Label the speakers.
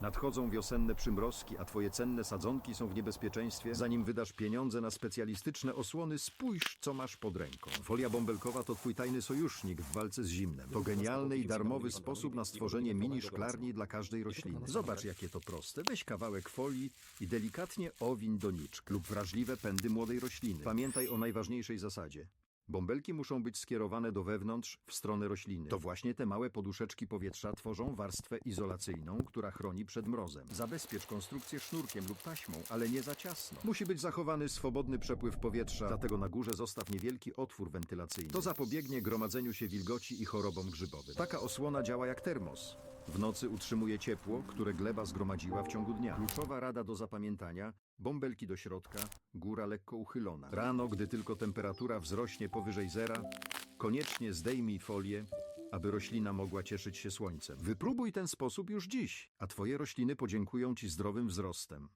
Speaker 1: Nadchodzą wiosenne przymrozki, a twoje cenne sadzonki są w niebezpieczeństwie. Zanim wydasz pieniądze na specjalistyczne osłony, spójrz, co masz pod ręką. Folia bąbelkowa to twój tajny sojusznik w walce z zimnem. To genialny i darmowy sposób na stworzenie mini szklarni dla każdej rośliny. Zobacz, jakie to proste. Weź kawałek folii i delikatnie owiń doniczk lub wrażliwe pędy młodej rośliny. Pamiętaj o najważniejszej zasadzie. Bąbelki muszą być skierowane do wewnątrz, w stronę rośliny. To właśnie te małe poduszeczki powietrza tworzą warstwę izolacyjną, która chroni przed mrozem. Zabezpiecz konstrukcję sznurkiem lub taśmą, ale nie za ciasno. Musi być zachowany swobodny przepływ powietrza, dlatego na górze zostaw niewielki otwór wentylacyjny. To zapobiegnie gromadzeniu się wilgoci i chorobom grzybowym. Taka osłona działa jak termos. W nocy utrzymuje ciepło, które gleba zgromadziła w ciągu dnia. Kluczowa rada do zapamiętania. Bąbelki do środka, góra lekko uchylona. Rano, gdy tylko temperatura wzrośnie powyżej zera, koniecznie zdejmij folię, aby roślina mogła cieszyć się słońcem. Wypróbuj ten sposób już dziś, a twoje rośliny podziękują ci zdrowym wzrostem.